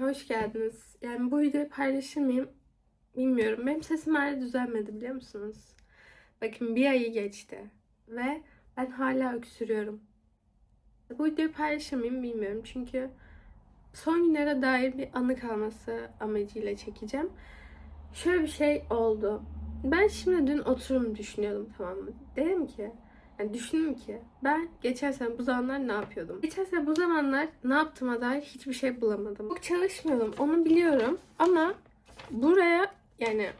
Hoş geldiniz. Yani bu videoyu paylaşır mıyım bilmiyorum. Benim sesim hala düzelmedi biliyor musunuz? Bakın bir ayı geçti ve ben hala öksürüyorum. Bu videoyu paylaşır mıyım bilmiyorum çünkü son günlere dair bir anı kalması amacıyla çekeceğim. Şöyle bir şey oldu. Ben şimdi dün oturum düşünüyordum tamam mı? Dedim ki yani düşündüm ki ben geçen sene bu zamanlar ne yapıyordum? Geçen sene bu zamanlar ne yaptığıma dair hiçbir şey bulamadım. Çok çalışmıyordum onu biliyorum ama buraya yani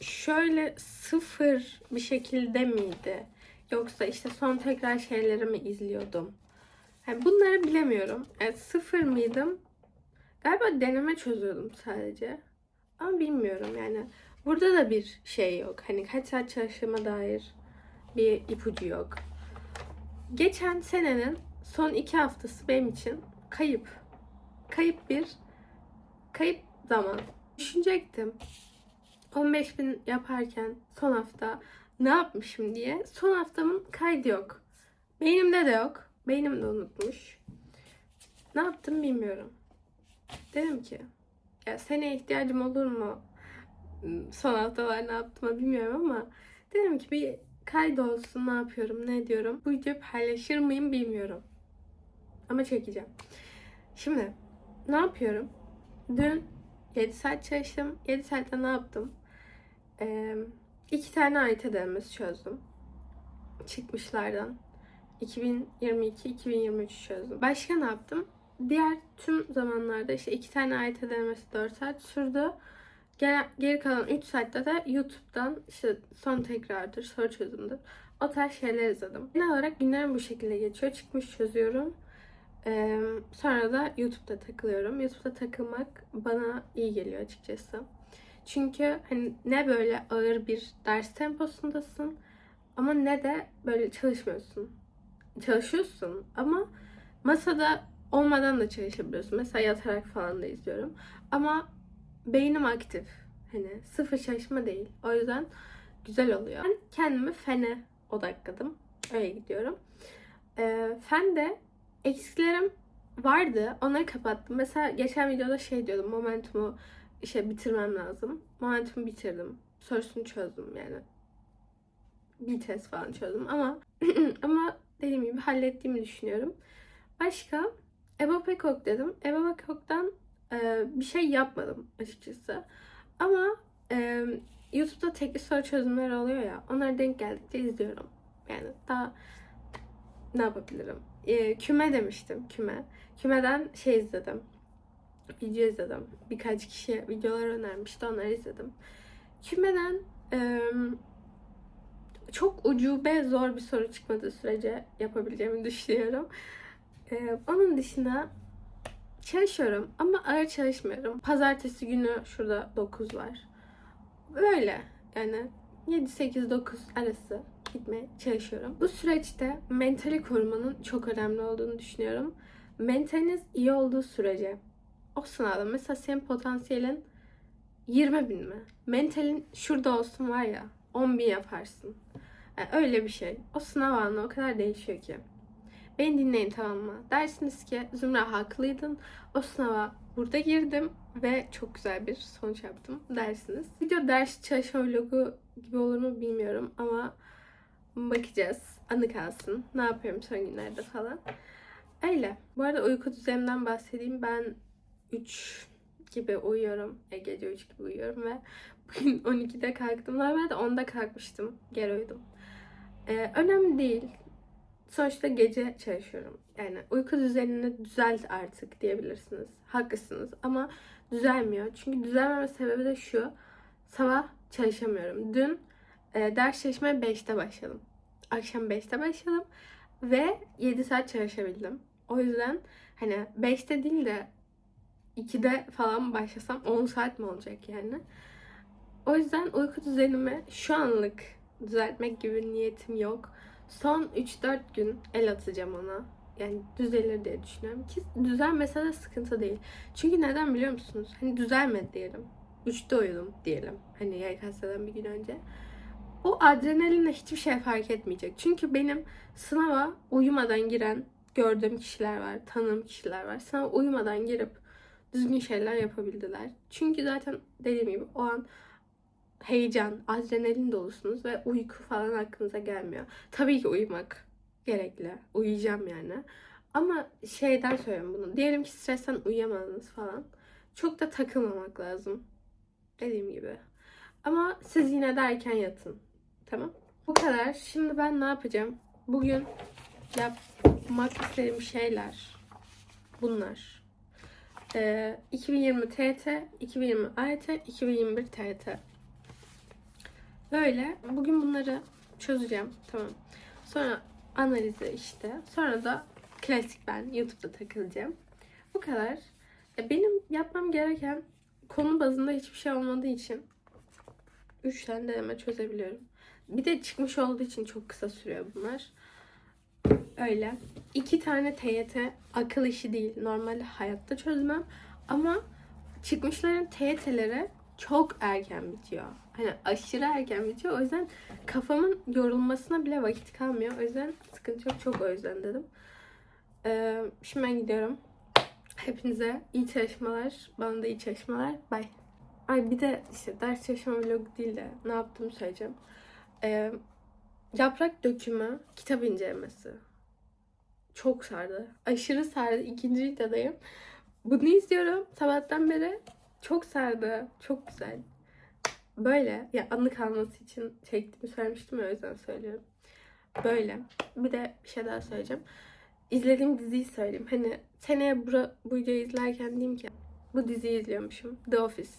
şöyle sıfır bir şekilde miydi? Yoksa işte son tekrar şeyleri mi izliyordum? Yani bunları bilemiyorum. Yani sıfır mıydım? Galiba deneme çözüyordum sadece. Ama bilmiyorum yani. Burada da bir şey yok. Hani kaç saat çalıştığıma dair bir ipucu yok. Geçen senenin son iki haftası benim için kayıp. Kayıp bir kayıp zaman. Düşünecektim. 15 bin yaparken son hafta ne yapmışım diye. Son haftamın kaydı yok. Beynimde de yok. Beynim de unutmuş. Ne yaptım bilmiyorum. Dedim ki ya seneye ihtiyacım olur mu? Son haftalar ne yaptığımı bilmiyorum ama dedim ki bir kaydolsun ne yapıyorum ne ediyorum. Bu videoyu paylaşır mıyım bilmiyorum. Ama çekeceğim. Şimdi ne yapıyorum? Dün 7 saat çalıştım. 7 saatte ne yaptım? Ee, iki tane AYT denemesi çözdüm. Çıkmışlardan. 2022-2023 çözdüm. Başka ne yaptım? Diğer tüm zamanlarda işte iki tane AYT denemesi 4 saat sürdü. Geri, kalan 3 saatte de YouTube'dan işte son tekrardır, soru çözümdür. O tarz şeyler izledim. Genel olarak günlerim bu şekilde geçiyor. Çıkmış çözüyorum. Ee, sonra da YouTube'da takılıyorum. YouTube'da takılmak bana iyi geliyor açıkçası. Çünkü hani ne böyle ağır bir ders temposundasın ama ne de böyle çalışmıyorsun. Çalışıyorsun ama masada olmadan da çalışabiliyorsun. Mesela yatarak falan da izliyorum. Ama beynim aktif. Hani sıfır çalışma değil. O yüzden güzel oluyor. Ben kendimi fene odakladım. Öyle gidiyorum. Ee, fende eksiklerim vardı. Onları kapattım. Mesela geçen videoda şey diyordum. Momentumu işte bitirmem lazım. Momentumu bitirdim. Sorusunu çözdüm yani. Bir test falan çözdüm ama ama dediğim gibi hallettiğimi düşünüyorum. Başka Eba Pekok dedim. Eba Pekok'tan e, bir şey yapmadım açıkçası. Ama e, YouTube'da tekli soru çözümleri oluyor ya. Onlara denk geldikçe izliyorum. Yani daha ne yapabilirim? E, küme demiştim. Küme. Kümeden şey izledim. Video izledim. Birkaç kişi videolar önermişti. Onları izledim. Kümeden e, çok ucube zor bir soru çıkmadığı sürece yapabileceğimi düşünüyorum. E, onun dışında çalışıyorum ama ağır çalışmıyorum. Pazartesi günü şurada 9 var. Böyle yani 7-8-9 arası gitmeye çalışıyorum. Bu süreçte mentali korumanın çok önemli olduğunu düşünüyorum. Mentaliniz iyi olduğu sürece o sınavda mesela senin potansiyelin 20 bin mi? Mentalin şurada olsun var ya 10 bin yaparsın. Yani öyle bir şey. O sınav anı o kadar değişiyor ki. Beni dinleyin tamam mı? Dersiniz ki Zümra haklıydın. O sınava burada girdim ve çok güzel bir sonuç yaptım dersiniz. Video ders çalışma vlogu gibi olur mu bilmiyorum ama bakacağız. Anı kalsın. Ne yapıyorum son günlerde falan. Öyle. Bu arada uyku düzenimden bahsedeyim. Ben 3 gibi uyuyorum. E, gece 3 gibi uyuyorum ve bugün 12'de kalktım. Normalde 10'da kalkmıştım. Geri uyudum. Ee, önemli değil. Sonuçta gece çalışıyorum. Yani uyku düzenini düzelt artık diyebilirsiniz. Haklısınız ama düzelmiyor. Çünkü düzelmeme sebebi de şu. Sabah çalışamıyorum. Dün e, ders çalışmaya 5'te başladım. Akşam 5'te başladım ve 7 saat çalışabildim. O yüzden hani 5'te değil de 2'de falan başlasam 10 saat mi olacak yani? O yüzden uyku düzenimi şu anlık düzeltmek gibi niyetim yok. Son 3-4 gün el atacağım ona. Yani düzelir diye düşünüyorum. Ki düzelmese de sıkıntı değil. Çünkü neden biliyor musunuz? Hani düzelmedi diyelim. 3'te uyudum diyelim. Hani YKS'den bir gün önce. O adrenalinle hiçbir şey fark etmeyecek. Çünkü benim sınava uyumadan giren gördüğüm kişiler var, tanıdığım kişiler var. Sana uyumadan girip düzgün şeyler yapabildiler. Çünkü zaten dediğim gibi o an heyecan, adrenalin dolusunuz ve uyku falan aklınıza gelmiyor. Tabii ki uyumak gerekli. Uyuyacağım yani. Ama şeyden söylüyorum bunu. Diyelim ki stresten uyuyamadınız falan. Çok da takılmamak lazım. Dediğim gibi. Ama siz yine de erken yatın. Tamam. Bu kadar. Şimdi ben ne yapacağım? Bugün yapmak istediğim şeyler bunlar. Ee, 2020 TT, 2020 AYT, 2021 TT. Böyle. Bugün bunları çözeceğim. Tamam. Sonra analizi işte. Sonra da klasik ben YouTube'da takılacağım. Bu kadar. E, Benim yapmam gereken konu bazında hiçbir şey olmadığı için 3 tane deneme çözebiliyorum. Bir de çıkmış olduğu için çok kısa sürüyor bunlar. Öyle. İki tane TYT akıl işi değil. Normal hayatta çözmem. Ama çıkmışların TYT'leri çok erken bitiyor. Hani aşırı erken bitiyor. O yüzden kafamın yorulmasına bile vakit kalmıyor. O yüzden sıkıntı yok. Çok o yüzden dedim. Ee, şimdi ben gidiyorum. Hepinize iyi çalışmalar. Bana da iyi çalışmalar. Bye. Ay bir de işte ders çalışma vlogu değil de ne yaptığımı söyleyeceğim. Ee, yaprak dökümü kitap incelemesi. Çok sardı. Aşırı sardı. İkinci videodayım. Bunu izliyorum sabahtan beri. Çok sardı. Çok güzel. Böyle ya anı kalması için çektiğimi söylemiştim ya o yüzden söylüyorum. Böyle. Bir de bir şey daha söyleyeceğim. İzlediğim diziyi söyleyeyim. Hani seneye bura, bu videoyu izlerken diyeyim ki bu diziyi izliyormuşum. The Office.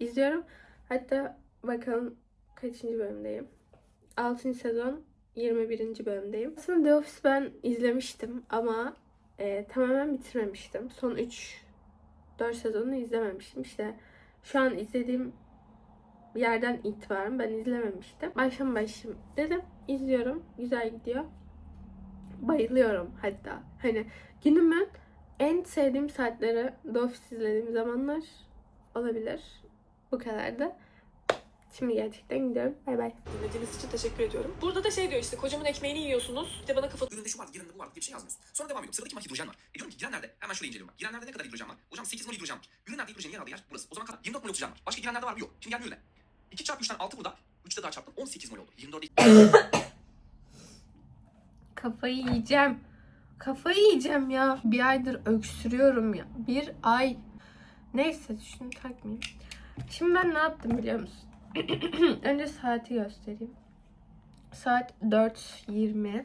İzliyorum. Hatta bakalım kaçıncı bölümdeyim. 6. sezon 21. bölümdeyim. Aslında The Office ben izlemiştim ama e, tamamen bitirmemiştim. Son 3 4 sezonunu izlememiştim. İşte şu an izlediğim yerden itibaren ben izlememiştim. Başım başım dedim. izliyorum. Güzel gidiyor. Bayılıyorum hatta. Hani günümün en sevdiğim saatleri The Office izlediğim zamanlar olabilir. Bu kadardı. Şimdi gerçekten gidiyorum. Bay bay. Dinlediğiniz için teşekkür ediyorum. Burada da şey diyor işte kocamın ekmeğini yiyorsunuz. Bir de bana kafa Üründe şu var, yarında bu var diye bir şey yazmıyorsun. Sonra devam ediyorum. Sıradaki var hidrojen var. E diyorum ki girenlerde hemen şuraya inceliyorum. bak. Girenlerde ne kadar hidrojen var? Hocam 8 mol hidrojen var. Ürünlerde hidrojenin yer aldığı yer burası. O zaman kadar 24 mol oksijen var. Başka girenlerde var mı? Yok. Şimdi gelmiyor öyle. 2 çarpı 3'ten 6 burada. 3'te daha çarptım. 18 mol oldu. 24 değil. Kafayı yiyeceğim. Kafayı yiyeceğim ya. Bir aydır öksürüyorum ya. Bir ay. Neyse şunu takmayayım. Şimdi ben ne yaptım biliyor musun? Önce saati göstereyim. Saat 4.20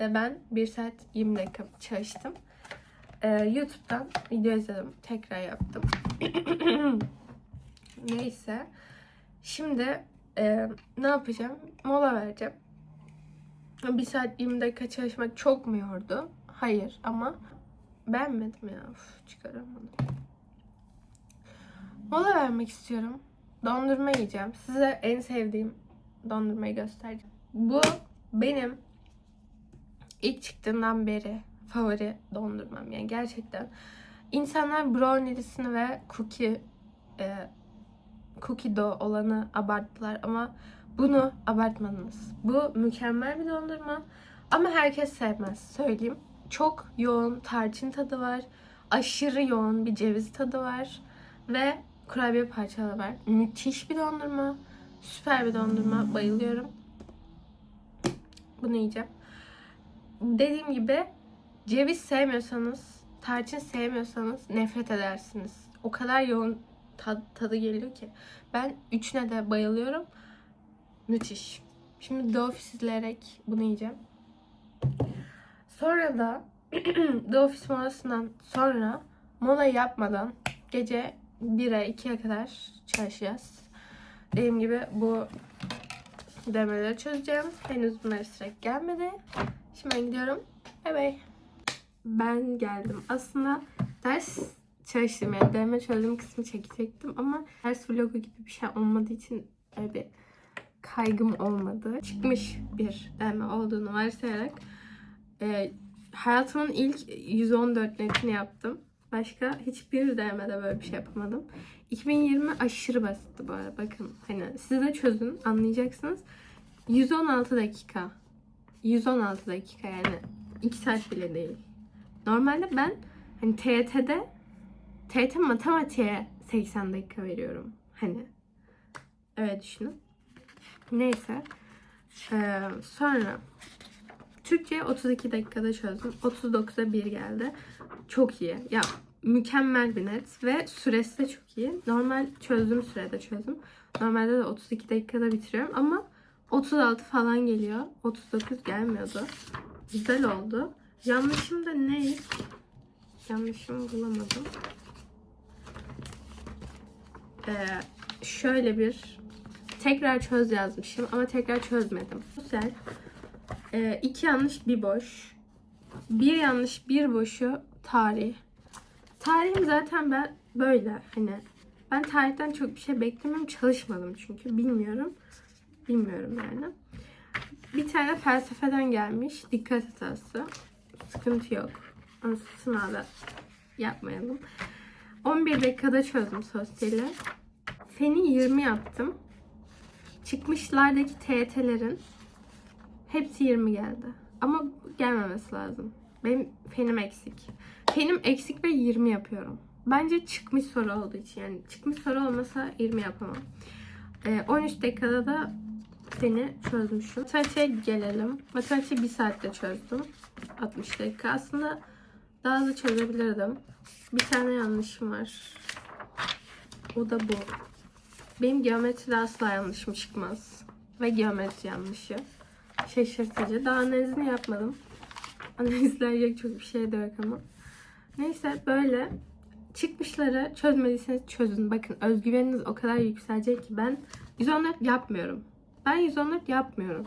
ve ben 1 saat 20 dakika çalıştım. Ee, YouTube'dan video izledim. Tekrar yaptım. Neyse. Şimdi e, ne yapacağım? Mola vereceğim. Bir saat 20 dakika çalışmak çok mu yordu? Hayır ama beğenmedim ya. Uf, çıkaramadım. Mola vermek istiyorum. Dondurma yiyeceğim. Size en sevdiğim dondurmayı göstereceğim. Bu benim ilk çıktığından beri favori dondurmam. Yani gerçekten. İnsanlar brownie'lisini ve cookie e, cookie dough olanı abarttılar ama bunu abartmadınız. Bu mükemmel bir dondurma. Ama herkes sevmez. Söyleyeyim. Çok yoğun tarçın tadı var. Aşırı yoğun bir ceviz tadı var. Ve kurabiye parçaları var. Müthiş bir dondurma. Süper bir dondurma. Bayılıyorum. Bunu yiyeceğim. Dediğim gibi ceviz sevmiyorsanız, tarçın sevmiyorsanız nefret edersiniz. O kadar yoğun tad- tadı geliyor ki. Ben üçüne de bayılıyorum. Müthiş. Şimdi Office izleyerek bunu yiyeceğim. Sonra da Office molasından sonra mola yapmadan gece 1'e 2'ye kadar çalışacağız. Dediğim gibi bu demeleri çözeceğim. Henüz bunlar sıra gelmedi. Şimdi ben gidiyorum. Bay bay. Ben geldim. Aslında ders çalıştım yani deneme çözdüğüm kısmı çekecektim ama ders vlogu gibi bir şey olmadığı için öyle bir kaygım olmadı. Çıkmış bir deneme olduğunu varsayarak e, hayatımın ilk 114 netini yaptım. Başka hiçbir denemede böyle bir şey yapamadım. 2020 aşırı basitti bu arada. Bakın hani siz de çözün anlayacaksınız. 116 dakika. 116 dakika yani 2 saat bile değil. Normalde ben hani TYT'de TYT matematiğe 80 dakika veriyorum. Hani öyle düşünün. Neyse. Ee, sonra Türkçe 32 dakikada çözdüm. 39'a 1 geldi. Çok iyi. Ya mükemmel bir net ve süresi de çok iyi. Normal çözdüğüm sürede çözdüm. Normalde de 32 dakikada bitiriyorum ama 36 falan geliyor. 39 gelmiyordu. Güzel oldu. Yanlışım da ne? Yanlışımı bulamadım. Ee, şöyle bir tekrar çöz yazmışım ama tekrar çözmedim. Güzel. Ee, iki yanlış bir boş. Bir yanlış bir boşu tarih. Tarihim zaten ben böyle hani ben tarihten çok bir şey beklemiyorum çalışmadım çünkü bilmiyorum. Bilmiyorum yani. Bir tane felsefeden gelmiş. Dikkat hatası. Sıkıntı yok. Ama sınavda yapmayalım. 11 dakikada çözdüm sosyali. Feni 20 yaptım. Çıkmışlardaki TYT'lerin hepsi 20 geldi. Ama gelmemesi lazım. Benim fenim eksik. Fenim eksik ve 20 yapıyorum. Bence çıkmış soru olduğu için yani çıkmış soru olmasa 20 yapamam. Ee, 13 dakikada da seni çözmüşüm. Matematiğe gelelim. Matematiği bir saatte çözdüm. 60 dakika. Aslında daha hızlı çözebilirdim. Bir tane yanlışım var. O da bu. Benim geometride asla yanlışım çıkmaz. Ve geometri yanlışı. Şaşırtıcı. Daha analizini yapmadım. Analizlenecek çok bir şey de yok ama. Neyse böyle çıkmışları çözmediyseniz çözün. Bakın özgüveniniz o kadar yükselecek ki ben 114 yapmıyorum. Ben 114 yapmıyorum.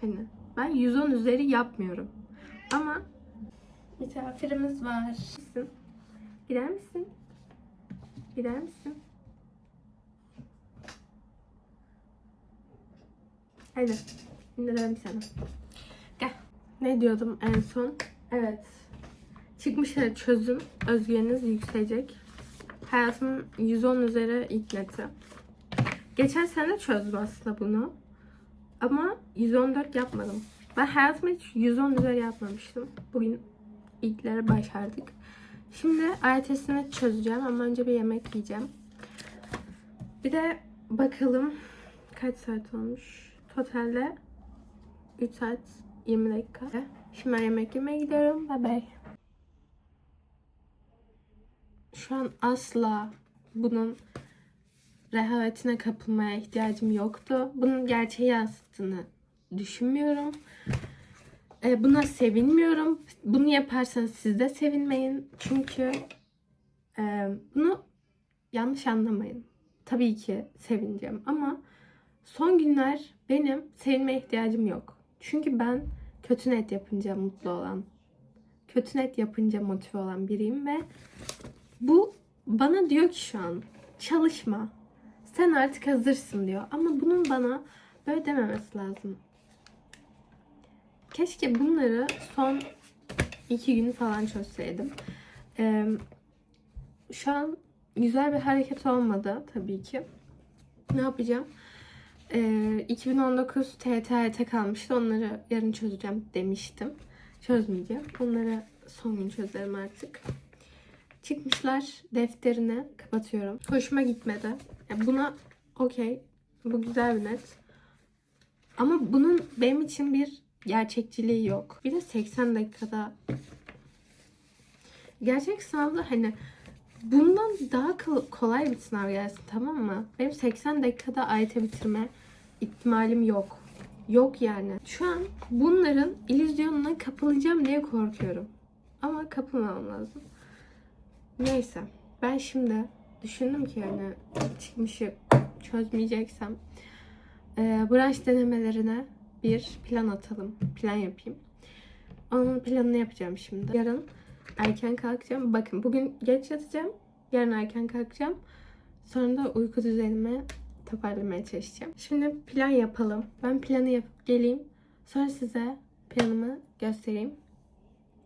Hani ben 110 üzeri yapmıyorum. Ama misafirimiz var. Gider misin? Gider misin? Hadi. indirelim seni. Gel. Ne diyordum en son? Evet. Çıkmışları çözüm. Özgüveniniz yükselecek. Hayatımın 110 üzeri ilk neti. Geçen sene çözdüm aslında bunu. Ama 114 yapmadım. Ben hayatımda hiç 110 üzeri yapmamıştım. Bugün ilklere başardık. Şimdi AYT'sini çözeceğim ama önce bir yemek yiyeceğim. Bir de bakalım kaç saat olmuş. Totalde 3 saat 20 dakika. Şimdi ben yemek yemeye gidiyorum. Bye bye. Şu an asla bunun rehavetine kapılmaya ihtiyacım yoktu. Bunun gerçeği yansıttığını düşünmüyorum. E, buna sevinmiyorum. Bunu yaparsanız siz de sevinmeyin. Çünkü e, bunu yanlış anlamayın. Tabii ki sevineceğim ama son günler benim sevinmeye ihtiyacım yok. Çünkü ben kötü net yapınca mutlu olan, kötü net yapınca motive olan biriyim ve bu bana diyor ki şu an çalışma. Sen artık hazırsın diyor. Ama bunun bana böyle dememesi lazım. Keşke bunları son iki gün falan çözseydim. Ee, şu an güzel bir hareket olmadı tabii ki. Ne yapacağım? Ee, 2019 TTRT kalmıştı. Onları yarın çözeceğim demiştim. Çözmeyeceğim. Onları son gün çözerim artık. Çıkmışlar defterini kapatıyorum. Hoşuma gitmedi. Yani buna okey. Bu güzel bir net. Ama bunun benim için bir gerçekçiliği yok. Bir de 80 dakikada gerçek sınavda hani bundan daha kol- kolay bir sınav gelsin tamam mı? Benim 80 dakikada AYT bitirme ihtimalim yok. Yok yani. Şu an bunların illüzyonuna kapılacağım diye korkuyorum. Ama kapılmamam lazım. Neyse. Ben şimdi düşündüm ki yani çıkmışı çözmeyeceksem e, branş denemelerine bir plan atalım. Plan yapayım. Onun planını yapacağım şimdi. Yarın erken kalkacağım. Bakın bugün geç yatacağım. Yarın erken kalkacağım. Sonra da uyku düzenimi toparlamaya çalışacağım. Şimdi plan yapalım. Ben planı yapıp geleyim. Sonra size planımı göstereyim.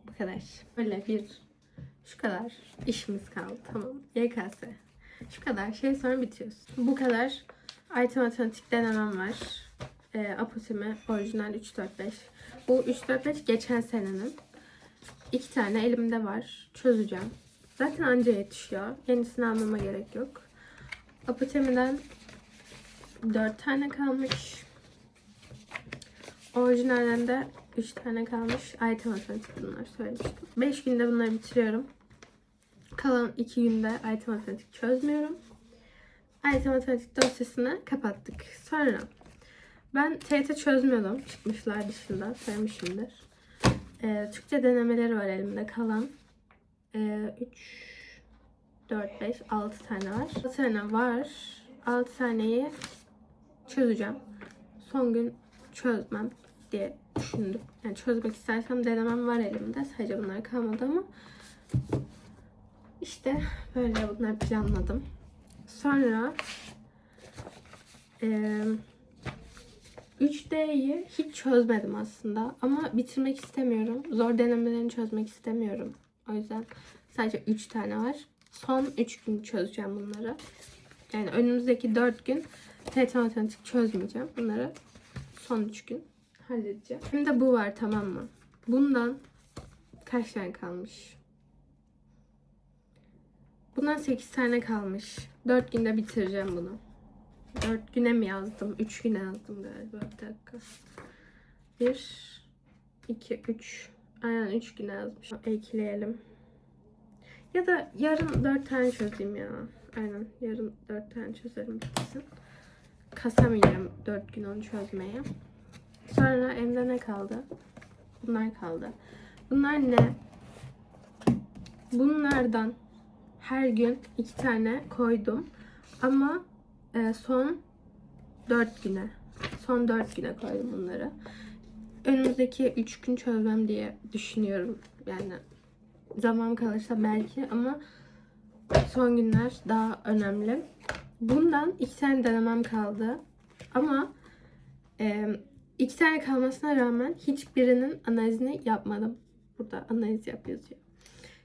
Bu kadar. Böyle bir şu kadar işimiz kaldı. Tamam. YKS. Şu kadar şey sonra bitiyoruz. Bu kadar. IT matematik denemem var. E, apotemi orijinal 345. Bu 345 geçen senenin. iki tane elimde var. Çözeceğim. Zaten anca yetişiyor. Yenisini almama gerek yok. Apotemi'den dört tane kalmış. Orijinalden de 3 tane kalmış. IT matematik bunlar söylemiştim. 5 günde bunları bitiriyorum. Kalan 2 günde IT matematik çözmüyorum. IT matematik dosyasını kapattık. Sonra ben TYT çözmüyordum. Çıkmışlar dışında. Söylemişimdir. Ee, Türkçe denemeleri var elimde kalan. 3, 4, 5, 6 tane var. 6 tane var. 6 taneyi çözeceğim. Son gün çözmem diye düşündüm. Yani çözmek istersem denemem var elimde. Sadece bunlar kalmadı ama işte böyle bunları planladım. Sonra eee 3D'yi hiç çözmedim aslında ama bitirmek istemiyorum. Zor denemelerini çözmek istemiyorum. O yüzden sadece 3 tane var. Son 3 gün çözeceğim bunları. Yani önümüzdeki 4 gün TET matematik çözmeyeceğim. Bunları son 3 gün halledeceğim. Şimdi bu var tamam mı? Bundan kaç tane kalmış? Bundan 8 tane kalmış. 4 günde bitireceğim bunu. 4 güne mi yazdım? 3 güne yazdım galiba. Bir dakika. 1, 2, 3. Aynen 3 güne yazmış. Ekleyelim. Ya da yarın 4 tane çözeyim ya. Aynen yarın 4 tane çözerim bitsin. Kasamayacağım 4 gün onu çözmeye. Sonra elimde ne kaldı? Bunlar kaldı. Bunlar ne? Bunlardan her gün iki tane koydum. Ama e, son 4 güne. Son 4 güne koydum bunları. Önümüzdeki 3 gün çözmem diye düşünüyorum. Yani zaman kalırsa belki ama son günler daha önemli. Bundan iki tane denemem kaldı. Ama e, iki tane kalmasına rağmen hiçbirinin analizini yapmadım. Burada analiz yap yazıyor.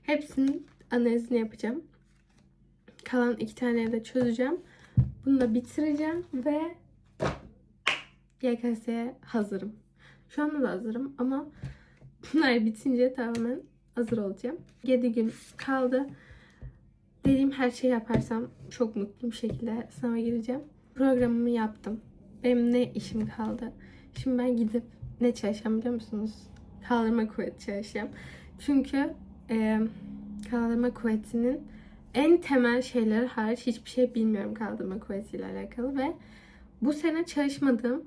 Hepsinin analizini yapacağım. Kalan iki taneyi de çözeceğim. Bunu da bitireceğim ve YKS'ye hazırım. Şu anda da hazırım ama bunlar bitince tamamen hazır olacağım. 7 gün kaldı. Dediğim her şeyi yaparsam çok mutlu bir şekilde sınava gireceğim. Programımı yaptım. Benim ne işim kaldı? Şimdi ben gidip ne çalışacağım biliyor musunuz? Kaldırma kuvveti çalışacağım. Çünkü e, kaldırma kuvvetinin en temel şeyleri hariç hiçbir şey bilmiyorum kaldırma kuvvetiyle alakalı ve bu sene çalışmadığım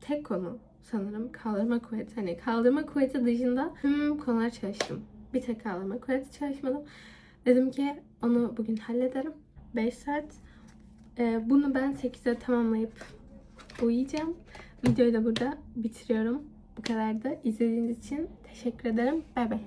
tek konu sanırım kaldırma kuvveti. Hani kaldırma kuvveti dışında tüm konular çalıştım. Bir tek kaldırma kuvveti çalışmadım. Dedim ki onu bugün hallederim. 5 saat. Ee, bunu ben 8'de tamamlayıp uyuyacağım. Videoyu da burada bitiriyorum. Bu kadar da izlediğiniz için teşekkür ederim. Bay bay.